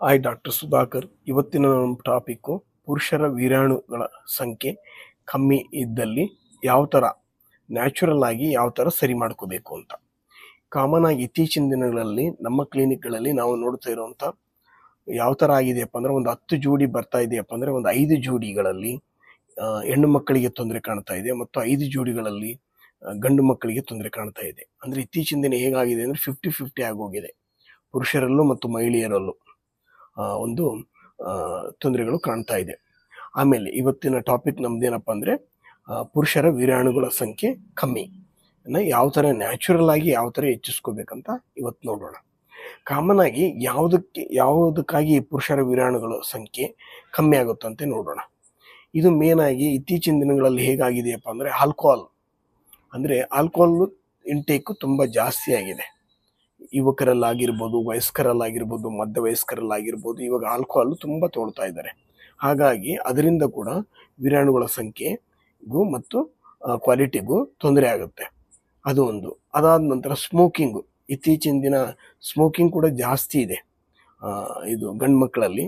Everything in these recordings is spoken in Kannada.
ಹಾಯ್ ಡಾಕ್ಟರ್ ಸುಧಾಕರ್ ಇವತ್ತಿನ ನಮ್ಮ ಟಾಪಿಕ್ಕು ಪುರುಷರ ವೀರಾಣುಗಳ ಸಂಖ್ಯೆ ಕಮ್ಮಿ ಇದ್ದಲ್ಲಿ ಯಾವ ಥರ ನ್ಯಾಚುರಲ್ ಆಗಿ ಯಾವ ಥರ ಸರಿ ಮಾಡ್ಕೋಬೇಕು ಅಂತ. ಕಾಮನ್ ಆಗಿ ಇತ್ತೀಚಿನ ದಿನಗಳಲ್ಲಿ ನಮ್ಮ ಕ್ಲಿನಿಕ್ಗಳಲ್ಲಿ ನಾವು ನೋಡ್ತಾ ಇರುವಂಥ ಯಾವ ಥರ ಆಗಿದೆಯಪ್ಪ ಅಂದರೆ ಒಂದು ಹತ್ತು ಜೋಡಿ ಬರ್ತಾ ಇದೆಯಪ್ಪ ಅಂದರೆ ಒಂದು ಐದು ಜೋಡಿಗಳಲ್ಲಿ ಹೆಣ್ಣು ಮಕ್ಕಳಿಗೆ ತೊಂದರೆ ಕಾಣ್ತಾ ಇದೆ ಮತ್ತು ಐದು ಜೋಡಿಗಳಲ್ಲಿ ಗಂಡು ಮಕ್ಕಳಿಗೆ ತೊಂದರೆ ಕಾಣ್ತಾ ಇದೆ. ಅಂದರೆ ಇತ್ತೀಚಿನ ದಿನ ಹೇಗಾಗಿದೆ ಅಂದರೆ ಫಿಫ್ಟಿ ಫಿಫ್ಟಿ ಆಗೋಗಿದೆ. ಪುರುಷರಲ್ಲೂ ಮತ್ತು ಮಹಿಳೆಯರಲ್ಲೂ. ಒಂದು ತೊಂದರೆಗಳು ಕಾಣ್ತಾ ಇದೆ. ಆಮೇಲೆ ಇವತ್ತಿನ ಟಾಪಿಕ್ ನಮ್ದೇನಪ್ಪ ಅಂದರೆ ಪುರುಷರ ವೀರಾಣುಗಳ ಸಂಖ್ಯೆ ಕಮ್ಮಿ. ಯಾವ ಥರ ನ್ಯಾಚುರಲ್ ಆಗಿ ಯಾವ ಥರ ಹೆಚ್ಚಿಸ್ಕೋಬೇಕಂತ ಇವತ್ತು ನೋಡೋಣ. ಕಾಮನ್ ಆಗಿ ಯಾವುದಕ್ಕೆ, ಯಾವುದಕ್ಕಾಗಿ ಪುರುಷರ ವೀರಾಣುಗಳ ಸಂಖ್ಯೆ ಕಮ್ಮಿ ಆಗುತ್ತಂತೆ ನೋಡೋಣ. ಇದು ಮೇನ್ ಆಗಿ ಇತ್ತೀಚಿನ ದಿನಗಳಲ್ಲಿ ಹೇಗಾಗಿದೆಯಪ್ಪ ಅಂದರೆ ಆಲ್ಕೋಹಾಲ್ ಅಂದರೆ ಆಲ್ಕೋಹಾಲ್ ಇಂಟೇಕು ತುಂಬ ಜಾಸ್ತಿ ಆಗಿದೆ. ಯುವಕರಲ್ಲಾಗಿರ್ಬೋದು, ವಯಸ್ಕರಲ್ಲಾಗಿರ್ಬೋದು ಮಧ್ಯ ವಯಸ್ಕರಲ್ಲಾಗಿರ್ಬೋದು ಇವಾಗ ಆಲ್ಕೋಹಾಲ್ ತುಂಬ ತೊಗೊಳ್ತಾ ಇದ್ದಾರೆ. ಹಾಗಾಗಿ ಅದರಿಂದ ಕೂಡ ವಿರಾಣುಗಳ ಸಂಖ್ಯೆಗೂ ಮತ್ತು ಕ್ವಾಲಿಟಿಗೂ ತೊಂದರೆ ಆಗುತ್ತೆ. ಅದು ಒಂದು. ಅದಾದ ನಂತರ ಸ್ಮೋಕಿಂಗು. ಇತ್ತೀಚಿನ ದಿನ ಸ್ಮೋಕಿಂಗ್ ಕೂಡ ಜಾಸ್ತಿ ಇದೆ. ಇದು ಗಂಡು ಮಕ್ಕಳಲ್ಲಿ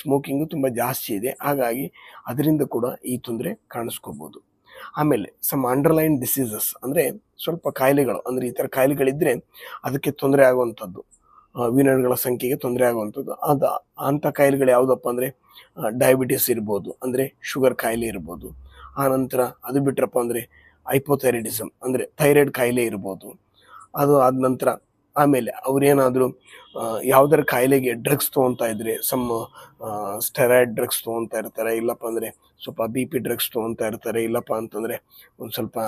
ಸ್ಮೋಕಿಂಗು ತುಂಬ ಜಾಸ್ತಿ ಇದೆ. ಹಾಗಾಗಿ ಅದರಿಂದ ಕೂಡ ಈ ತೊಂದರೆ ಕಾಣಿಸ್ಕೋಬೋದು. ಆಮೇಲೆ ಸಮ್ ಅಂಡರ್ಲೈನ್ ಡಿಸೀಸಸ್ ಅಂದರೆ ಸ್ವಲ್ಪ ಕಾಯಿಲೆಗಳು, ಅಂದರೆ ಈ ಥರ ಕಾಯಿಲೆಗಳಿದ್ದರೆ ಅದಕ್ಕೆ ತೊಂದರೆ ಆಗುವಂಥದ್ದು ವೀನರ್ಗಳ ಸಂಖ್ಯೆಗೆ ತೊಂದರೆ ಆಗುವಂಥದ್ದು. ಅದು ಅಂಥ ಕಾಯಿಲೆಗಳು ಯಾವುದಪ್ಪ ಅಂದರೆ ಡಯಾಬಿಟಿಸ್ ಇರ್ಬೋದು, ಅಂದರೆ ಶುಗರ್ ಕಾಯಿಲೆ ಇರ್ಬೋದು. ಆನಂತರ ಅದು ಬಿಟ್ರಪ್ಪ ಅಂದರೆ ಹೈಪೋಥೈರೈಡಿಸಮ್ ಅಂದರೆ ಥೈರಾಯ್ಡ್ ಕಾಯಿಲೆ ಇರ್ಬೋದು. ಅದು ಆದ ನಂತರ ಆಮೇಲೆ ಅವರೇನಾದರೂ ಯಾವುದರ ಕಾಯಿಲೆಗೆ ಡ್ರಗ್ಸ್ ತೊಗೊತಾ ಇದ್ರೆ ಸಮ್ ಸ್ಟೆರಾಯ್ಡ್ ಡ್ರಗ್ಸ್ ತೊಗೊತಾ ಇರ್ತಾರೆ, ಇಲ್ಲಪ್ಪ ಅಂದರೆ ಸ್ವಲ್ಪ ಬಿ ಪಿ ಡ್ರಗ್ಸ್ ತೊಗೊತಾ ಇರ್ತಾರೆ, ಇಲ್ಲಪ್ಪ ಅಂತಂದರೆ ಒಂದು ಸ್ವಲ್ಪ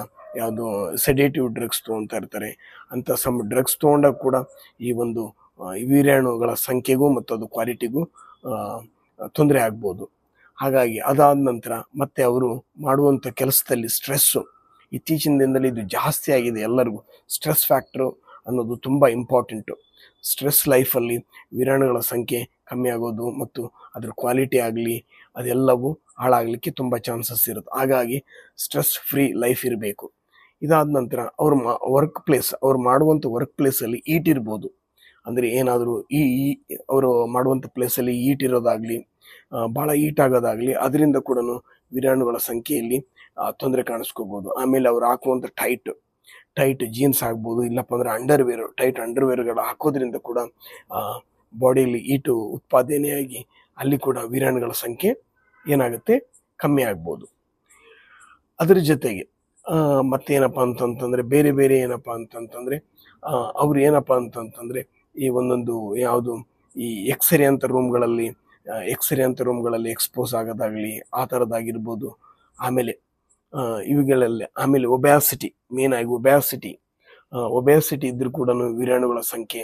ಯಾವುದು ಸೆಡೇಟಿವ್ ಡ್ರಗ್ಸ್ ತೊಗೊತಾ ಇರ್ತಾರೆ, ಅಂತ ಸಮ್ ಡ್ರಗ್ಸ್ ತೊಗೊಂಡಾಗ ಕೂಡ ಈ ಒಂದು ವೀರ್ಯಾಣುಗಳ ಸಂಖ್ಯೆಗೂ ಮತ್ತು ಅದು ಕ್ವಾಲಿಟಿಗೂ ತೊಂದರೆ ಆಗ್ಬೋದು. ಹಾಗಾಗಿ ಅದಾದ ನಂತರ ಮತ್ತೆ ಅವರು ಮಾಡುವಂಥ ಕೆಲಸದಲ್ಲಿ ಸ್ಟ್ರೆಸ್ಸು ಇತ್ತೀಚಿನ ದಿನದಲ್ಲಿ ಇದು ಜಾಸ್ತಿ ಆಗಿದೆ ಎಲ್ಲರಿಗೂ. ಸ್ಟ್ರೆಸ್ ಫ್ಯಾಕ್ಟ್ರು ಅನ್ನೋದು ತುಂಬ ಇಂಪಾರ್ಟೆಂಟು ಸ್ಟ್ರೆಸ್ ಲೈಫಲ್ಲಿ ವಿರಾಣಗಳ ಸಂಖ್ಯೆ ಕಮ್ಮಿ ಆಗೋದು ಮತ್ತು ಅದರ ಕ್ವಾಲಿಟಿ ಆಗಲಿ ಅದೆಲ್ಲವೂ ಹಾಳಾಗಲಿಕ್ಕೆ ತುಂಬ ಚಾನ್ಸಸ್ ಇರುತ್ತೆ. ಹಾಗಾಗಿ ಸ್ಟ್ರೆಸ್ ಫ್ರೀ ಲೈಫ್ ಇರಬೇಕು. ಇದಾದ ನಂತರ ಅವ್ರ ವರ್ಕ್ ಪ್ಲೇಸ್ ಅವ್ರು ಮಾಡುವಂಥ ವರ್ಕ್ ಪ್ಲೇಸಲ್ಲಿ ಈಟ್ ಇರ್ಬೋದು. ಅಂದರೆ ಏನಾದರೂ ಈ ಈ ಅವರು ಮಾಡುವಂಥ ಪ್ಲೇಸಲ್ಲಿ ಈಟ್ ಇರೋದಾಗಲಿ ಭಾಳ ಈಟ್ ಆಗೋದಾಗಲಿ ಅದರಿಂದ ಕೂಡ ವಿರಾಣುಗಳ ಸಂಖ್ಯೆಯಲ್ಲಿ ತೊಂದರೆ ಕಾಣಿಸ್ಕೋಬೋದು. ಆಮೇಲೆ ಅವ್ರು ಹಾಕುವಂಥ ಟೈಟ್ ಟೈಟ್ ಜೀನ್ಸ್ ಆಗ್ಬೋದು, ಇಲ್ಲಪ್ಪ ಅಂದರೆ ಅಂಡರ್ವೇರ್ ಟೈಟ್ ಅಂಡರ್ವೇರ್ಗಳು ಹಾಕೋದ್ರಿಂದ ಕೂಡ ಬಾಡಿಯಲ್ಲಿ ಈಟು ಉತ್ಪಾದನೆಯಾಗಿ ಅಲ್ಲಿ ಕೂಡ ವೀರಾಣುಗಳ ಸಂಖ್ಯೆ ಏನಾಗುತ್ತೆ? ಕಮ್ಮಿ ಆಗ್ಬೋದು. ಅದರ ಜೊತೆಗೆ ಮತ್ತೇನಪ್ಪ ಅಂತಂತಂದರೆ, ಬೇರೆ ಬೇರೆ ಏನಪ್ಪ ಅಂತಂತಂದರೆ ಅವ್ರು ಏನಪ್ಪ ಅಂತಂತಂದರೆ, ಈ ಒಂದೊಂದು ಯಾವುದು, ಈ ಎಕ್ಸ್ರೇ ಅಂತ ರೂಮ್ಗಳಲ್ಲಿ ಎಕ್ಸ್ರೇ ಅಂತ ರೂಮ್ಗಳಲ್ಲಿ ಎಕ್ಸ್ಪೋಸ್ ಆಗೋದಾಗಲಿ, ಆ ಥರದ್ದಾಗಿರ್ಬೋದು ಆಮೇಲೆ ಇವುಗಳಲ್ಲಿ ಆಮೇಲೆ ಒಬ್ಯಾಸಿಟಿ ಮೇನ್ ಆಗಿ ಒಬ್ಯಾಸಿಟಿ ಒಬ್ಯಾಸಿಟಿ ಇದ್ರೂ ಕೂಡ ವೀರಾಣುಗಳ ಸಂಖ್ಯೆ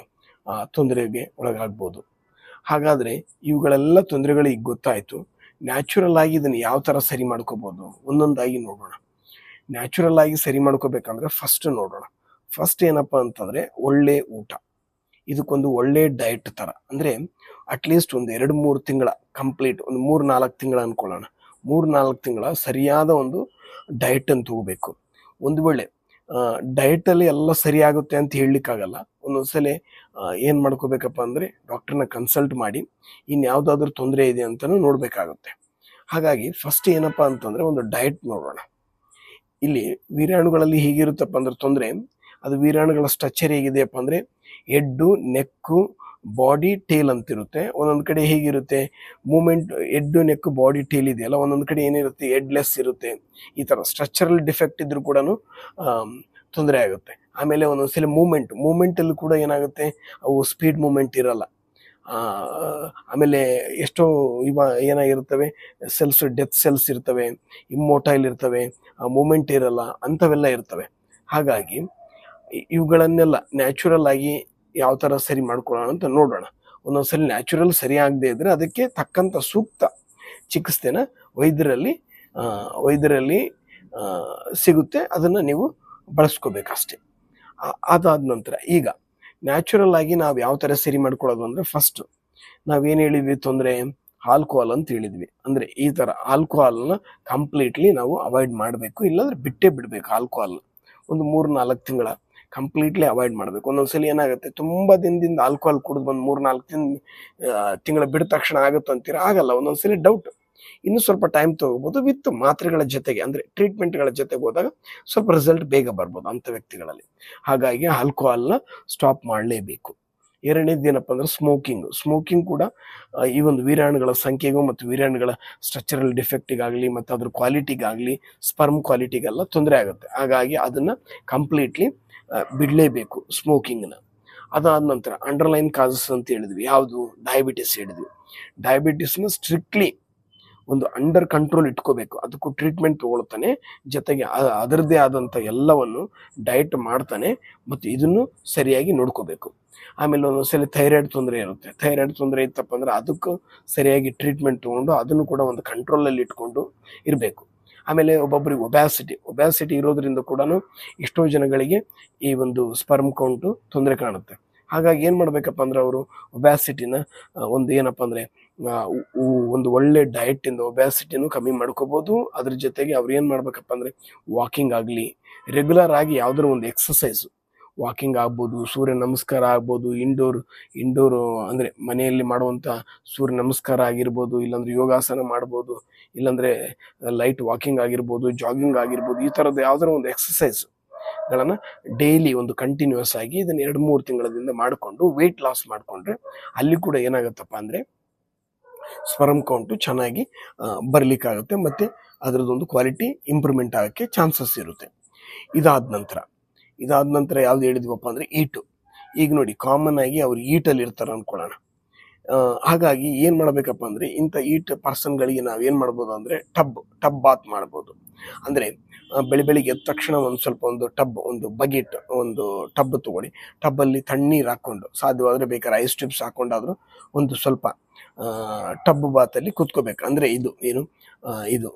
ತೊಂದರೆಗೆ ಒಳಗಾಗ್ಬೋದು. ಹಾಗಾದರೆ ಇವುಗಳೆಲ್ಲ ತೊಂದರೆಗಳು ಗೊತ್ತಾಯಿತು. ನ್ಯಾಚುರಲ್ ಆಗಿ ಇದನ್ನು ಯಾವ ಥರ ಸರಿ ಮಾಡ್ಕೋಬೋದು? ಒಂದೊಂದಾಗಿ ನೋಡೋಣ. ನ್ಯಾಚುರಲ್ ಆಗಿ ಸರಿ ಮಾಡ್ಕೋಬೇಕಂದ್ರೆ ಫಸ್ಟ್ ನೋಡೋಣ. ಫಸ್ಟ್ ಏನಪ್ಪ ಅಂತಂದರೆ ಒಳ್ಳೆ ಊಟ. ಇದಕ್ಕೊಂದು ಒಳ್ಳೆ ಡಯಟ್ ಥರ ಅಂದರೆ ಅಟ್ಲೀಸ್ಟ್ ಒಂದು ಎರಡು ಮೂರು ತಿಂಗಳ ಕಂಪ್ಲೀಟ್ ಒಂದು ಮೂರು ನಾಲ್ಕು ತಿಂಗಳ ಅಂದ್ಕೊಳ್ಳೋಣ ಮೂರು ನಾಲ್ಕು ತಿಂಗಳ ಸರಿಯಾದ ಒಂದು ಡಯಟನ್ನು ತಗೋಬೇಕು ಒಂದು ವೇಳೆ ಡಯಟಲ್ಲಿ ಎಲ್ಲ ಸರಿಯಾಗುತ್ತೆ ಅಂತ ಹೇಳಲಿಕ್ಕಾಗಲ್ಲ. ಒಂದೊಂದ್ಸಲ ಏನು ಮಾಡ್ಕೋಬೇಕಪ್ಪ ಅಂದರೆ ಡಾಕ್ಟರ್ನ ಕನ್ಸಲ್ಟ್ ಮಾಡಿ ಇನ್ಯಾವುದಾದ್ರೂ ತೊಂದರೆ ಇದೆ ಅಂತಲೂ ನೋಡಬೇಕಾಗುತ್ತೆ. ಹಾಗಾಗಿ ಫಸ್ಟ್ ಏನಪ್ಪ ಅಂತಂದರೆ ಒಂದು ಡಯಟ್ ನೋಡೋಣ. ಇಲ್ಲಿ ವೀರಾಣುಗಳಲ್ಲಿ ಹೀಗಿರುತ್ತಪ್ಪ ಅಂದ್ರೆ ತೊಂದರೆ ಅದು ವೀರಾಣುಗಳ ಸ್ಟ್ರಕ್ಚರ್ ಹೇಗಿದೆಯಪ್ಪ ಅಂದರೆ ಎಡ್ಡು, ನೆಕ್ಕು ಬಾಡಿ ಟೇಲ್ ಅಂತಿರುತ್ತೆ. ಒಂದೊಂದು ಕಡೆ ಹೇಗಿರುತ್ತೆ? Movement head, neck body tail ಇದೆಯಲ್ಲ, ಒಂದೊಂದು ಕಡೆ ಏನಿರುತ್ತೆ? ಎಡ್ಲೆಸ್ ಇರುತ್ತೆ. ಈ ಥರ ಸ್ಟ್ರಕ್ಚರಲ್ ಡಿಫೆಕ್ಟ್ ಇದ್ರೂ ಕೂಡ ತೊಂದರೆ ಆಗುತ್ತೆ. ಆಮೇಲೆ ಒಂದೊಂದ್ಸಲ ಮೂಮೆಂಟ್ ಮೂಮೆಂಟಲ್ಲಿ ಕೂಡ ಏನಾಗುತ್ತೆ? ಅವು ಸ್ಪೀಡ್ ಮೂಮೆಂಟ್ ಇರಲ್ಲ. ಆಮೇಲೆ ಎಷ್ಟೋ ಇವ ಏನಾಗಿರ್ತವೆ? ಸೆಲ್ಸ್ ಡೆತ್ ಸೆಲ್ಸ್ ಇರ್ತವೆ ಇಮ್ಮೋಟೈಲ್ ಇರ್ತವೆ ಮೂಮೆಂಟ್ ಇರಲ್ಲ, ಅಂಥವೆಲ್ಲ ಇರ್ತವೆ. ಹಾಗಾಗಿ ಇವುಗಳನ್ನೆಲ್ಲ ನ್ಯಾಚುರಲ್ ಆಗಿ ಯಾವ ಥರ ಸರಿ ಮಾಡ್ಕೊಳ್ಳೋಣ ಅಂತ ನೋಡೋಣ. ಒಂದೊಂದ್ಸಲ ನ್ಯಾಚುರಲ್ ಸರಿ ಆಗದೆ ಇದ್ರೆ ಅದಕ್ಕೆ ತಕ್ಕಂಥ ಸೂಕ್ತ ಚಿಕಿತ್ಸೆನ ವೈದ್ಯರಲ್ಲಿ ವೈದ್ಯರಲ್ಲಿ ಸಿಗುತ್ತೆ. ಅದನ್ನು ನೀವು ಬಳಸ್ಕೋಬೇಕಷ್ಟೆ. ಅದಾದ ನಂತರ ಈಗ ನ್ಯಾಚುರಲ್ ಆಗಿ ನಾವು ಯಾವ ಥರ ಸರಿ ಮಾಡ್ಕೊಳ್ಳೋದು ಅಂದರೆ ಫಸ್ಟ್ ನಾವೇನು ಹೇಳಿದ್ವಿ? ತೊಂದರೆ ಆಲ್ಕೋಹಾಲ್ ಅಂತ ಹೇಳಿದ್ವಿ. ಅಂದರೆ ಈ ಥರ ಆಲ್ಕೋಹಾಲ್ನ ಕಂಪ್ಲೀಟ್ಲಿ ನಾವು ಅವಾಯ್ಡ್ ಮಾಡಬೇಕು. ಇಲ್ಲಾಂದರೆ ಬಿಟ್ಟೇ ಬಿಡಬೇಕು ಆಲ್ಕೋಹಾಲ್ ಒಂದು ಮೂರು ನಾಲ್ಕು ತಿಂಗಳ ಕಂಪ್ಲೀಟ್ಲಿ ಅವಾಯ್ಡ್ ಮಾಡಬೇಕು. ಒಂದೊಂದ್ಸಲಿ ಏನಾಗುತ್ತೆ, ತುಂಬ ದಿನದಿಂದ ಆಲ್ಕೋಹಾಲ್ ಕುಡಿದು ಬಂದು ಮೂರು ನಾಲ್ಕು ದಿನ ತಿಂಗಳ ಬಿಟ್ಟ ತಕ್ಷಣ ಆಗುತ್ತೆ ಅಂತೀರ? ಆಗಲ್ಲ. ಒಂದೊಂದ್ಸಲಿ ಡೌಟ್ ಇನ್ನು ಸ್ವಲ್ಪ ಟೈಮ್ ತಗೋಬೋದು. ವಿತ್ ಮಾತ್ರೆಗಳ ಜೊತೆಗೆ, ಅಂದರೆ ಟ್ರೀಟ್ಮೆಂಟ್ಗಳ ಜೊತೆಗೆ ಹೋದಾಗ ಸ್ವಲ್ಪ ರಿಸಲ್ಟ್ ಬೇಗ ಬರ್ಬೋದು ಅಂಥ ವ್ಯಕ್ತಿಗಳಲ್ಲಿ. ಹಾಗಾಗಿ ಆಲ್ಕೋಹಾಲ್ನ ಸ್ಟಾಪ್ ಮಾಡಲೇಬೇಕು. ಎರಡನೇದು ಏನಪ್ಪ ಅಂದ್ರೆ ಸ್ಮೋಕಿಂಗ್ ಸ್ಮೋಕಿಂಗ್ ಕೂಡ ಈ ಒಂದು ವೀರಾಣುಗಳ ಸಂಖ್ಯೆಗೂ ಮತ್ತು ವೀರಾಣುಗಳ ಸ್ಟ್ರಕ್ಚರಲ್ ಡಿಫೆಕ್ಟಿಗಾಗಲಿ ಮತ್ತು ಅದ್ರ ಕ್ವಾಲಿಟಿಗಾಗಲಿ ಸ್ಪರ್ಮ್ ಕ್ವಾಲಿಟಿಗೆಲ್ಲ ತೊಂದರೆ ಆಗುತ್ತೆ. ಹಾಗಾಗಿ ಅದನ್ನು ಕಂಪ್ಲೀಟ್ಲಿ ಬಿಡಲೇಬೇಕು ಸ್ಮೋಕಿಂಗ್ನ ಅದಾದ ನಂತರ ಅಂಡರ್ಲೈನ್ ಕಾಸಸ್ ಅಂತ ಹೇಳಿದ್ವಿ. ಯಾವುದು? ಡಯಾಬಿಟಿಸ್ ಹೇಳಿದ್ವಿ. ಡಯಾಬಿಟಿಸ್ನ ಸ್ಟ್ರಿಕ್ಟ್ಲಿ ಒಂದು ಅಂಡರ್ ಕಂಟ್ರೋಲ್ ಇಟ್ಕೋಬೇಕು. ಅದಕ್ಕೂ ಟ್ರೀಟ್ಮೆಂಟ್ ತೊಗೊಳ್ತಾನೆ. ಜೊತೆಗೆ ಅದರದೇ ಆದಂಥ ಎಲ್ಲವನ್ನು ಡಯಟ್ ಮಾಡ್ತಾನೆ. ಮತ್ತು ಇದನ್ನು ಸರಿಯಾಗಿ ನೋಡ್ಕೋಬೇಕು. ಆಮೇಲೆ ಒಂದೊಂದ್ಸಲಿ ಥೈರಾಯ್ಡ್ ತೊಂದರೆ ಇರುತ್ತೆ. ಥೈರಾಯ್ಡ್ ತೊಂದರೆ ಇತ್ತಪ್ಪ ಅಂದ್ರೆ ಅದಕ್ಕೂ ಸರಿಯಾಗಿ ಟ್ರೀಟ್ಮೆಂಟ್ ತೊಗೊಂಡು ಅದನ್ನು ಕೂಡ ಒಂದು ಕಂಟ್ರೋಲಲ್ಲಿ ಇಟ್ಕೊಂಡು ಇರಬೇಕು. ಆಮೇಲೆ ಒಬ್ಬೊಬ್ಬರಿಗೆ ಒಬ್ಯಾಸಿಟಿ ಒಬ್ಯಾಸಿಟಿ ಇರೋದ್ರಿಂದ ಕೂಡ ಎಷ್ಟೋ ಜನಗಳಿಗೆ ಈ ಒಂದು ಸ್ಪರ್ಮ್ ಕೌಂಟು ತೊಂದರೆ ಕಾಣುತ್ತೆ. ಹಾಗಾಗಿ ಏನು ಮಾಡಬೇಕಪ್ಪ ಅಂದ್ರೆ ಅವರು ಒಬ್ಯಾಸಿಟಿನ ಒಂದು ಏನಪ್ಪ ಅಂದರೆ ಒಂದು ಒಳ್ಳೆ ಡಯಟಿಂದ ಒಬ್ಯಾಸಿಟಿನೂ ಕಮ್ಮಿ ಮಾಡ್ಕೋಬೋದು. ಅದ್ರ ಜೊತೆಗೆ ಅವ್ರು ಏನು ಮಾಡ್ಬೇಕಪ್ಪ ಅಂದರೆ ವಾಕಿಂಗ್ ಆಗಲಿ ರೆಗ್ಯುಲರ್ ಆಗಿ ಯಾವುದರ ಒಂದು ಎಕ್ಸಸೈಸು ವಾಕಿಂಗ್ ಆಗ್ಬೋದು, ಸೂರ್ಯ ನಮಸ್ಕಾರ ಆಗ್ಬೋದು ಇಂಡೋರ್ ಇಂಡೋರು ಅಂದರೆ ಮನೆಯಲ್ಲಿ ಮಾಡುವಂಥ ಸೂರ್ಯ ನಮಸ್ಕಾರ ಆಗಿರ್ಬೋದು, ಇಲ್ಲಾಂದ್ರೆ ಯೋಗಾಸನ ಮಾಡ್ಬೋದು, ಇಲ್ಲಾಂದರೆ ಲೈಟ್ ವಾಕಿಂಗ್ ಆಗಿರ್ಬೋದು ಜಾಗಿಂಗ್ ಆಗಿರ್ಬೋದು, ಈ ಥರದ್ದು ಯಾವುದರ ಒಂದು ಎಕ್ಸಸೈಸ್ಗಳನ್ನು ಡೈಲಿ ಒಂದು ಕಂಟಿನ್ಯೂಸ್ ಆಗಿ ಇದನ್ನು ಎರಡು ಮೂರು ತಿಂಗಳದಿಂದ ಮಾಡಿಕೊಂಡು ವೆಯ್ಟ್ ಲಾಸ್ ಮಾಡಿಕೊಂಡ್ರೆ ಅಲ್ಲಿ ಕೂಡ ಏನಾಗುತ್ತಪ್ಪ ಅಂದರೆ ಸ್ವರಮ್ ಕೌಂಟು ಚೆನ್ನಾಗಿ ಬರಲಿಕ್ಕಾಗುತ್ತೆ ಮತ್ತು ಅದರದ್ದೊಂದು ಕ್ವಾಲಿಟಿ ಇಂಪ್ರೂವ್ಮೆಂಟ್ ಆಗೋಕ್ಕೆ ಚಾನ್ಸಸ್ ಇರುತ್ತೆ. ಇದಾದ ನಂತರ ಇದಾದ ನಂತರ ಯಾವ್ದು ಹೇಳಿದ್ವಪ್ಪ ಅಂದರೆ ಈಟು. ಈಗ ನೋಡಿ ಕಾಮನ್ ಆಗಿ ಅವ್ರು ಈಟಲ್ಲಿ ಇರ್ತಾರೆ ಅನ್ಕೊಳ್ಳೋಣ. ಹಾಗಾಗಿ ಏನು ಮಾಡಬೇಕಪ್ಪ ಅಂದರೆ ಇಂಥ ಈಟ್ ಪರ್ಸನ್ಗಳಿಗೆ ನಾವು ಏನು ಮಾಡ್ಬೋದು ಅಂದರೆ ಟಬ್ ಟಬ್ ಬಾತ್ ಮಾಡ್ಬೋದು. ಅಂದರೆ ಬೆಳಿ ಬೆಳಿಗ್ಗೆ ಎದ್ದ ತಕ್ಷಣ ಒಂದು ಸ್ವಲ್ಪ ಒಂದು ಟಬ್ ಒಂದು ಬಗೆಟ್ ಒಂದು ಟಬ್ ತಗೊಳ್ಳಿ. ಟಬ್ಬಲ್ಲಿ ತಣ್ಣೀರು ಹಾಕ್ಕೊಂಡು, ಸಾಧ್ಯವಾದರೆ ಬೇಕಾದ್ರೆ ಐಸ್ ಟ್ಯೂಬ್ಸ್ ಹಾಕ್ಕೊಂಡಾದರೂ ಒಂದು ಸ್ವಲ್ಪ ಟಬ್ ಬಾತಲ್ಲಿ ಕುತ್ಕೋಬೇಕು. ಅಂದರೆ ಇದು, ಏನು? ಇದು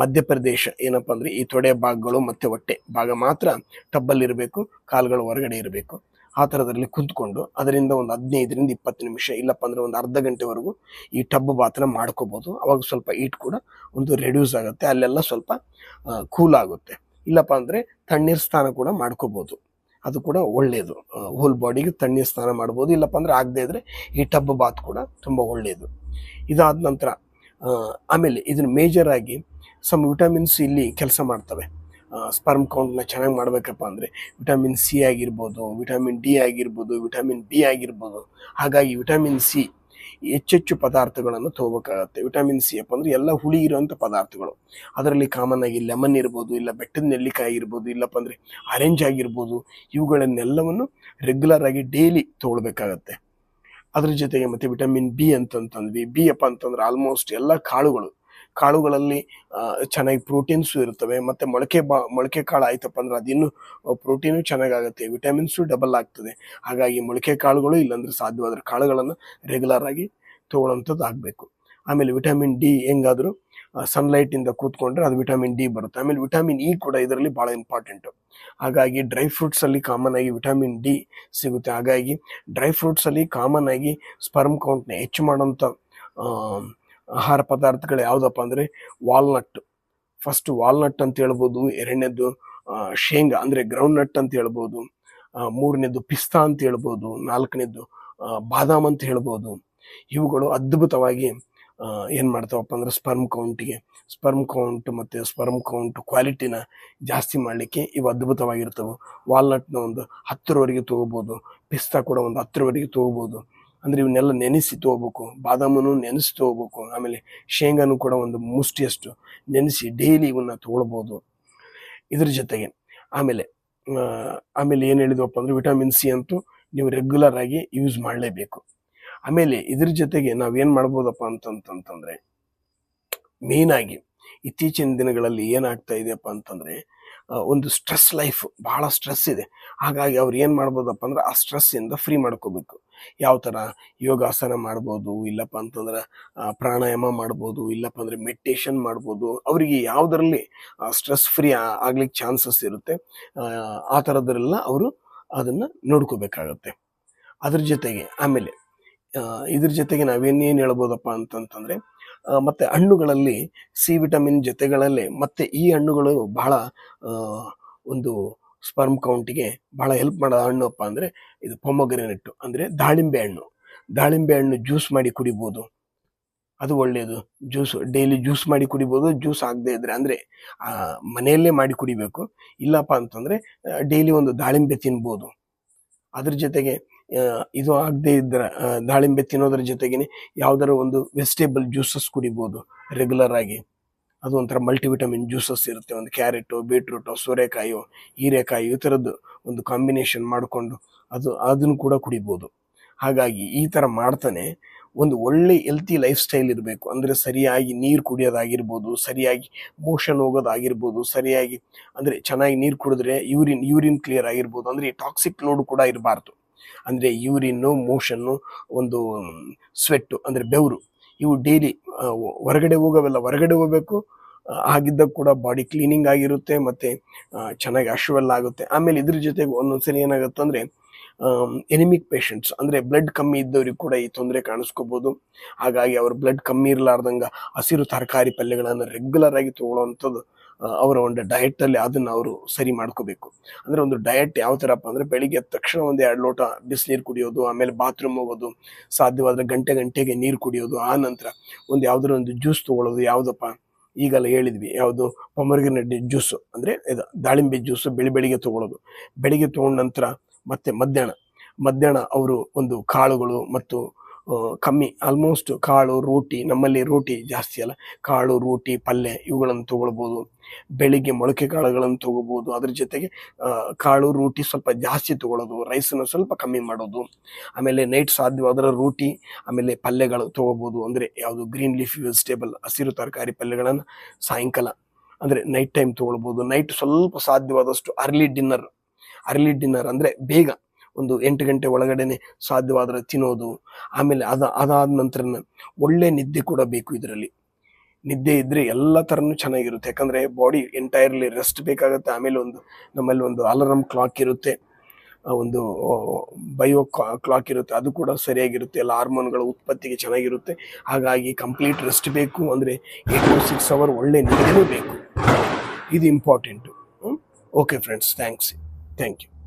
ಮಧ್ಯಪ್ರದೇಶ ಏನಪ್ಪ ಅಂದರೆ ಈ ತೊಡೆ ಭಾಗಗಳು ಮತ್ತು ಹೊಟ್ಟೆ ಭಾಗ ಮಾತ್ರ ಟಬ್ಬಲ್ಲಿ ಇರಬೇಕು ಕಾಲುಗಳು ಹೊರಗಡೆ ಇರಬೇಕು. ಆ ಥರದ್ರಲ್ಲಿ ಕುಂತ್ಕೊಂಡು ಅದರಿಂದ ಒಂದು ಹದಿನೈದರಿಂದ ಇಪ್ಪತ್ತು ನಿಮಿಷ ಇಲ್ಲಪ್ಪ ಅಂದರೆ ಒಂದು ಅರ್ಧ ಗಂಟೆವರೆಗೂ ಈ ಟಬ್ ಬಾತ್ರನ ಮಾಡ್ಕೋಬೋದು. ಅವಾಗ ಸ್ವಲ್ಪ ಈಟ್ ಕೂಡ ಒಂದು ರೆಡ್ಯೂಸ್ ಆಗುತ್ತೆ, ಅಲ್ಲೆಲ್ಲ ಸ್ವಲ್ಪ ಕೂಲ್ ಆಗುತ್ತೆ. ಇಲ್ಲಪ್ಪ ಅಂದರೆ ತಣ್ಣೀರು ಸ್ನಾನ ಕೂಡ ಮಾಡ್ಕೋಬೋದು. ಅದು ಕೂಡ ಒಳ್ಳೆಯದು ಹೋಲ್ ಬಾಡಿಗೆ ತಣ್ಣೀರು ಸ್ನಾನ ಮಾಡ್ಬೋದು. ಇಲ್ಲಪ್ಪ ಅಂದರೆ ಆಗದೇ ಇದ್ರೆ ಈ ಟಬ್ ಬಾತ್ ಕೂಡ ತುಂಬ ಒಳ್ಳೆಯದು ಇದಾದ ನಂತರ ಆಮೇಲೆ ಇದನ್ನು ಮೇಜರಾಗಿ ಸಮ್ ವಿಟಮಿನ್ಸ್ ಇಲ್ಲಿ ಕೆಲಸ ಮಾಡ್ತವೆ. ಸ್ಪರ್ಮ್ ಕೌಂಟ್ನ ಚೆನ್ನಾಗಿ ಮಾಡಬೇಕಪ್ಪ ಅಂದರೆ ವಿಟಮಿನ್ ಸಿ ಆಗಿರ್ಬೋದು ವಿಟಮಿನ್ ಡಿ ಆಗಿರ್ಬೋದು ವಿಟಮಿನ್ ಬಿ ಆಗಿರ್ಬೋದು. ಹಾಗಾಗಿ ವಿಟಮಿನ್ ಸಿ ಹೆಚ್ಚೆಚ್ಚು ಪದಾರ್ಥಗಳನ್ನು ತೊಗೋಬೇಕಾಗತ್ತೆ. ವಿಟಮಿನ್ ಸಿ ಅಪ್ಪ ಅಂದರೆ ಎಲ್ಲ ಹುಳಿ ಇರುವಂಥ ಪದಾರ್ಥಗಳು. ಅದರಲ್ಲಿ ಕಾಮನ್ ಆಗಿ ಲೆಮನ್ ಇರ್ಬೋದು, ಇಲ್ಲ ಬೆಟ್ಟದ ನೆಲ್ಲಿಕಾಯಿ ಇರ್ಬೋದು, ಇಲ್ಲಪ್ಪ ಅಂದರೆ ಆರೆಂಜ್ ಆಗಿರ್ಬೋದು, ಇವುಗಳನ್ನೆಲ್ಲವನ್ನು ರೆಗ್ಯುಲರ್ ಆಗಿ ಡೈಲಿ ತೊಗೊಳ್ಬೇಕಾಗತ್ತೆ. ಅದ್ರ ಜೊತೆಗೆ ಮತ್ತು ವಿಟಮಿನ್ ಬಿ ಅಂತಂತಂದ್ವಿ. ಬಿ ಅಪ್ಪ ಅಂತಂದ್ರೆ ಆಲ್ಮೋಸ್ಟ್ ಎಲ್ಲ ಕಾಳುಗಳು. ಕಾಳುಗಳಲ್ಲಿ ಚೆನ್ನಾಗಿ ಪ್ರೋಟೀನ್ಸು ಇರ್ತವೆ, ಮತ್ತೆ ಮೊಳಕೆ ಬಾ, ಮೊಳಕೆ ಕಾಳು ಆಯ್ತಪ್ಪ ಅಂದ್ರೆ ಅದಿನ್ನೂ ಪ್ರೋಟೀನು ಚೆನ್ನಾಗಾಗುತ್ತೆ ವಿಟಮಿನ್ಸು ಡಬಲ್ ಆಗ್ತದೆ. ಹಾಗಾಗಿ ಮೊಳಕೆ ಕಾಳುಗಳು ಇಲ್ಲಾಂದ್ರೆ ಸಾಧ್ಯವಾದ್ರೆ ಕಾಳುಗಳನ್ನು ರೆಗ್ಯುಲರ್ ಆಗಿ ತೊಗೊಳ್ಳೋಂಥದ್ದು ಆಗಬೇಕು. ಆಮೇಲೆ ವಿಟಮಿನ್ ಡಿ ಹೆಂಗಾದರೂ ಸನ್ಲೈಟಿಂದ ಕೂತ್ಕೊಂಡ್ರೆ ಅದು ವಿಟಮಿನ್ ಡಿ ಬರುತ್ತೆ. ಆಮೇಲೆ ವಿಟಮಿನ್ ಇ ಕೂಡ ಇದರಲ್ಲಿ ಭಾಳ ಇಂಪಾರ್ಟೆಂಟು ಹಾಗಾಗಿ ಡ್ರೈ ಫ್ರೂಟ್ಸಲ್ಲಿ ಕಾಮನ್ ಆಗಿ ವಿಟಮಿನ್ ಡಿ ಸಿಗುತ್ತೆ. ಹಾಗಾಗಿ ಡ್ರೈ ಫ್ರೂಟ್ಸಲ್ಲಿ ಕಾಮನ್ ಆಗಿ ಸ್ಪರ್ಮ್ ಕೌಂಟ್ನ ಹೆಚ್ಚು ಮಾಡೋಂಥ ಆಹಾರ ಪದಾರ್ಥಗಳು ಯಾವುದಪ್ಪ ಅಂದರೆ ವಾಲ್ನಟ್ ಫಸ್ಟ್ ವಾಲ್ನಟ್ ಅಂತ ಹೇಳ್ಬೋದು, ಎರಡನೇದು ಶೇಂಗಾ ಅಂದರೆ ಗ್ರೌಂಡ್ ನಟ್ ಅಂತ ಹೇಳ್ಬೋದು ಮೂರನೇದು ಪಿಸ್ತಾ ಅಂತ ಹೇಳ್ಬೋದು, ನಾಲ್ಕನೇದು ಬಾದಾಮ್ ಅಂತ ಹೇಳ್ಬೋದು. ಇವುಗಳು ಅದ್ಭುತವಾಗಿ ಏನು ಮಾಡ್ತಾವಪ್ಪ ಅಂದ್ರೆ ಸ್ಪರ್ಮ್ ಕೌಂಟಿಗೆ ಸ್ಪರ್ಮ್ ಕೌಂಟ್ ಮತ್ತು ಸ್ಪರ್ಮ್ ಕೌಂಟ್ ಕ್ವಾಲಿಟಿನ ಜಾಸ್ತಿ ಮಾಡಲಿಕ್ಕೆ ಇವು ಅದ್ಭುತವಾಗಿರ್ತವೆ. ವಾಲ್ನಟ್ನ ಒಂದು ಹತ್ತರವರೆಗೆ ತೊಗೋಬೋದು, ಪಿಸ್ತಾ ಕೂಡ ಒಂದು ಹತ್ತರವರೆಗೆ ತೊಗೋಬೋದು. ಅಂದರೆ ಇವನ್ನೆಲ್ಲ ನೆನೆಸಿ ತೊಗೋಬೇಕು ಬಾದಾಮನ್ನು ನೆನೆಸಿ ತೊಗೋಬೇಕು, ಆಮೇಲೆ ಶೇಂಗಾನು ಕೂಡ ಒಂದು ಮುಷ್ಟಿಯಷ್ಟು ನೆನೆಸಿ ಡೈಲಿ ಇವನ್ನ ತೊಗೊಳ್ಬೋದು. ಇದ್ರ ಜೊತೆಗೆ ಆಮೇಲೆ ಆಮೇಲೆ ಏನು ಹೇಳಿದ್ವಪ್ಪ ಅಂದ್ರೆ ವಿಟಮಿನ್ ಸಿ ಅಂತೂ ನೀವು ರೆಗ್ಯುಲರ್ ಆಗಿ ಯೂಸ್ ಮಾಡಲೇಬೇಕು. ಆಮೇಲೆ ಇದ್ರ ಜೊತೆಗೆ ನಾವೇನು ಮಾಡ್ಬೋದಪ್ಪ ಅಂತಂತಂತಂದರೆ ಮೇಯ್ನಾಗಿ ಇತ್ತೀಚಿನ ದಿನಗಳಲ್ಲಿ ಏನಾಗ್ತಾ ಇದೆಯಪ್ಪ ಅಂತಂದರೆ ಒಂದು ಸ್ಟ್ರೆಸ್ ಲೈಫ್ ಭಾಳ ಸ್ಟ್ರೆಸ್ ಇದೆ. ಹಾಗಾಗಿ ಅವ್ರು ಏನು ಮಾಡ್ಬೋದಪ್ಪ ಅಂದ್ರೆ ಆ ಸ್ಟ್ರೆಸ್ಸಿಂದ ಫ್ರೀ ಮಾಡ್ಕೋಬೇಕು. ಯಾವ ಥರ ಯೋಗಾಸನ ಮಾಡ್ಬೋದು ಇಲ್ಲಪ್ಪ ಅಂತಂದ್ರೆ ಪ್ರಾಣಾಯಾಮ ಮಾಡ್ಬೋದು ಇಲ್ಲಪ್ಪ ಅಂದರೆ ಮೆಡಿಟೇಷನ್ ಮಾಡ್ಬೋದು ಅವರಿಗೆ ಯಾವುದರಲ್ಲಿ ಸ್ಟ್ರೆಸ್ ಫ್ರೀ ಆಗ್ಲಿಕ್ಕೆ ಚಾನ್ಸಸ್ ಇರುತ್ತೆ ಆ, ಥರದ್ರೆಲ್ಲ ಅವರು ಅದನ್ನು ನೋಡ್ಕೋಬೇಕಾಗತ್ತೆ. ಅದ್ರ ಜೊತೆಗೆ ಆಮೇಲೆ ಇದ್ರ ಜೊತೆಗೆ ನಾವೇನೇನು ಹೇಳ್ಬೋದಪ್ಪ ಅಂತಂತಂದರೆ ಮತ್ತು ಹಣ್ಣುಗಳಲ್ಲಿ ಸಿ ವಿಟಮಿನ್ ಜೊತೆಗಳಲ್ಲಿ ಮತ್ತು ಈ ಹಣ್ಣುಗಳು ಬಹಳ ಒಂದು ಸ್ಪರ್ಮ್ ಕೌಂಟಿಗೆ ಬಹಳ ಹೆಲ್ಪ್ ಮಾಡೋ ಹಣ್ಣಪ್ಪ ಅಂದರೆ ಇದು ಪೊಮೊಗ್ರೆನೆಟ್ಟು ಅಂದರೆ ದಾಳಿಂಬೆ ಹಣ್ಣು. ದಾಳಿಂಬೆ ಹಣ್ಣು ಜ್ಯೂಸ್ ಮಾಡಿ ಕುಡಿಬೋದು. ಅದು ಒಳ್ಳೆಯದು ಜ್ಯೂಸ್ ಡೈಲಿ ಜ್ಯೂಸ್ ಮಾಡಿ ಕುಡಿಬೋದು. ಜ್ಯೂಸ್ ಆಗದೆ ಇದ್ದರೆ ಅಂದರೆ ಮನೆಯಲ್ಲೇ ಮಾಡಿ ಕುಡಿಬೇಕು. ಇಲ್ಲಪ್ಪ ಅಂತಂದರೆ ಡೈಲಿ ಒಂದು ದಾಳಿಂಬೆ ತಿನ್ಬೋದು. ಅದ್ರ ಜೊತೆಗೆ ಇದು ಆಗದೆ ಇದ್ದರೆ ದಾಳಿಂಬೆ ತಿನ್ನೋದ್ರ ಜೊತೆಗೇನೆ ಯಾವುದಾದ್ರು ಒಂದು ವೆಜಿಟೇಬಲ್ ಜ್ಯೂಸಸ್ ಕುಡಿಬೋದು ರೆಗ್ಯುಲರ್ ಆಗಿ. ಅದು ಒಂಥರ ಮಲ್ಟಿವಿಟಮಿನ್ ಜ್ಯೂಸಸ್ ಇರುತ್ತೆ. ಒಂದು ಕ್ಯಾರೆಟು ಬೀಟ್ರೂಟು ಸೋರೆಕಾಯೋ, ಹೀರೆಕಾಯಿ ಈ ಥರದ್ದು ಒಂದು ಕಾಂಬಿನೇಷನ್ ಮಾಡಿಕೊಂಡು ಅದು, ಅದನ್ನು ಕೂಡ ಕುಡಿಬೋದು. ಹಾಗಾಗಿ ಈ ಥರ ಮಾಡ್ತಾನೆ. ಒಂದು ಒಳ್ಳೆ ಹೆಲ್ತಿ ಲೈಫ್ ಸ್ಟೈಲ್ ಇರಬೇಕು. ಅಂದರೆ ಸರಿಯಾಗಿ ನೀರು ಕುಡಿಯೋದಾಗಿರ್ಬೋದು, ಸರಿಯಾಗಿ ಮೋಷನ್ ಹೋಗೋದಾಗಿರ್ಬೋದು, ಸರಿಯಾಗಿ ಅಂದರೆ ಚೆನ್ನಾಗಿ ನೀರು ಕುಡಿದ್ರೆ ಯೂರಿನ್ ಯೂರಿನ್ ಕ್ಲಿಯರ್ ಆಗಿರ್ಬೋದು. ಅಂದರೆ ಟಾಕ್ಸಿಕ್ ಲೋಡ್ ಕೂಡ ಇರಬಾರ್ದು. ಅಂದರೆ ಯೂರಿನ್ನು ಮೋಷನ್ನು ಒಂದು ಸ್ವೆಟ್ಟು ಅಂದರೆ ಬೆವರು ಇವು ಡೈಲಿ ಹೊರಗಡೆ ಹೋಗೋವೆಲ್ಲ ಹೊರಗಡೆ ಹೋಗಬೇಕು. ಆಗಿದ್ದಾಗ ಕೂಡ ಬಾಡಿ ಕ್ಲೀನಿಂಗ್ ಆಗಿರುತ್ತೆ ಮತ್ತು ಚೆನ್ನಾಗಿ ಅಶ್ವೆಲ್ಲ ಆಗುತ್ತೆ. ಆಮೇಲೆ ಇದ್ರ ಜೊತೆಗೆ ಒಂದೊಂದ್ಸರಿ ಏನಾಗುತ್ತೆ ಅಂದರೆ ಎನಿಮಿಕ್ ಪೇಷಂಟ್ಸ್ ಅಂದರೆ ಬ್ಲಡ್ ಕಮ್ಮಿ ಇದ್ದವ್ರಿಗೆ ಕೂಡ ಈ ತೊಂದರೆ ಕಾಣಿಸ್ಕೋಬೋದು. ಹಾಗಾಗಿ ಅವ್ರ ಬ್ಲಡ್ ಕಮ್ಮಿ ಇರಲಾರ್ದಂಗೆ ಹಸಿರು ತರಕಾರಿ ಪಲ್ಯಗಳನ್ನು ರೆಗ್ಯುಲರ್ ಆಗಿ ತಗೊಳ್ಳೋವಂಥದ್ದು ಅವರ ಒಂದು ಡಯಟಲ್ಲಿ ಅದನ್ನು ಅವರು ಸರಿ ಮಾಡ್ಕೋಬೇಕು. ಅಂದರೆ ಒಂದು ಡಯಟ್ ಯಾವ ಥರಪ್ಪ ಅಂದರೆ ಬೆಳಿಗ್ಗೆ ತಕ್ಷಣ ಒಂದು ಎರಡು ಲೋಟ ಬಿಸಿನೀರು ಕುಡಿಯೋದು, ಆಮೇಲೆ ಬಾತ್ರೂಮ್ ಹೋಗೋದು, ಸಾಧ್ಯವಾದರೆ ಗಂಟೆ ಗಂಟೆಗೆ ನೀರು ಕುಡಿಯೋದು, ಆ ನಂತರ ಒಂದು ಯಾವುದಾರ ಒಂದು ಜ್ಯೂಸ್ ತೊಗೊಳ್ಳೋದು ಯಾವುದಪ್ಪ ಈಗಲ್ಲ ಹೇಳಿದ್ವಿ, ಯಾವುದು ಪೊಮರ್ಗಿನೆಟ್ ಜ್ಯೂಸು ಅಂದರೆ ಇದು ದಾಳಿಂಬೆ ಜ್ಯೂಸು ಬೆಳಿ ಬೆಳಿಗ್ಗೆ ತೊಗೊಳ್ಳೋದು ಬೆಳಿಗ್ಗೆ ತೊಗೊಂಡ ನಂತರ ಮತ್ತೆ ಮಧ್ಯಾಹ್ನ ಮಧ್ಯಾಹ್ನ ಅವರು ಒಂದು ಕಾಳುಗಳು ಮತ್ತು ಕಮ್ಮಿ ಆಲ್ಮೋಸ್ಟ್ ಕಾಳು, ರೋಟಿ, ನಮ್ಮಲ್ಲಿ ರೋಟಿ ಜಾಸ್ತಿ ಅಲ್ಲ. ಕಾಳು, ರೋಟಿ, ಪಲ್ಯ ಇವುಗಳನ್ನು ತೊಗೊಳ್ಬೋದು. ಬೆಳಿಗ್ಗೆ ಮೊಳಕೆ ಕಾಳುಗಳನ್ನು ತೊಗೋಬೋದು ಅದ್ರ ಜೊತೆಗೆ ಕಾಳು, ರೋಟಿ ಸ್ವಲ್ಪ ಜಾಸ್ತಿ ತೊಗೊಳ್ಳೋದು. ರೈಸನ್ನು ಸ್ವಲ್ಪ ಕಮ್ಮಿ ಮಾಡೋದು. ಆಮೇಲೆ ನೈಟ್ ಸಾಧ್ಯವಾದರೆ ರೋಟಿ, ಆಮೇಲೆ ಪಲ್ಯಗಳು ತೊಗೋಬೋದು ಅಂದರೆ ಯಾವುದು ಗ್ರೀನ್ ಲೀಫ್ ವೆಜಿಟೇಬಲ್ ಹಸಿರು ತರಕಾರಿ ಪಲ್ಯಗಳನ್ನು ಸಾಯಂಕಾಲ, ಅಂದರೆ ನೈಟ್ ಟೈಮ್ ತೊಗೊಳ್ಬೋದು. ನೈಟ್ ಸ್ವಲ್ಪ ಸಾಧ್ಯವಾದಷ್ಟು ಅರ್ಲಿ ಡಿನ್ನರ್ ಅರ್ಲಿ ಡಿನ್ನರ್ ಅಂದರೆ ಬೇಗ ಒಂದು ಎಂಟು ಗಂಟೆ ಒಳಗಡೆನೆ ಸಾಧ್ಯವಾದರೆ ತಿನ್ನೋದು. ಆಮೇಲೆ ಅದ, ಅದಾದ ನಂತರ ಒಳ್ಳೆ ನಿದ್ದೆ ಕೂಡ ಬೇಕು ಇದರಲ್ಲಿ. ನಿದ್ದೆ ಇದ್ದರೆ ಎಲ್ಲ ಥರನೂ ಚೆನ್ನಾಗಿರುತ್ತೆ. ಯಾಕಂದರೆ ಬಾಡಿ ಎಂಟೈರ್ಲಿ ರೆಸ್ಟ್ ಬೇಕಾಗುತ್ತೆ. ಆಮೇಲೆ ಒಂದು, ನಮ್ಮಲ್ಲಿ ಒಂದು ಅಲಾರಮ್ ಕ್ಲಾಕ್ ಇರುತ್ತೆ. ಒಂದು ಬಯೋ ಕ್ಲಾಕ್ ಇರುತ್ತೆ. ಅದು ಕೂಡ ಸರಿಯಾಗಿರುತ್ತೆ. ಎಲ್ಲ ಹಾರ್ಮೋನ್ಗಳ ಉತ್ಪತ್ತಿಗೆ ಚೆನ್ನಾಗಿರುತ್ತೆ. ಹಾಗಾಗಿ ಕಂಪ್ಲೀಟ್ ರೆಸ್ಟ್ ಬೇಕು ಅಂದರೆ ಏಟ್ ಟು ಸಿಕ್ಸ್ ಅವರ್ ಒಳ್ಳೆ ನಿದ್ದೆನೂ ಬೇಕು. ಇದು important okay friends thanks thank you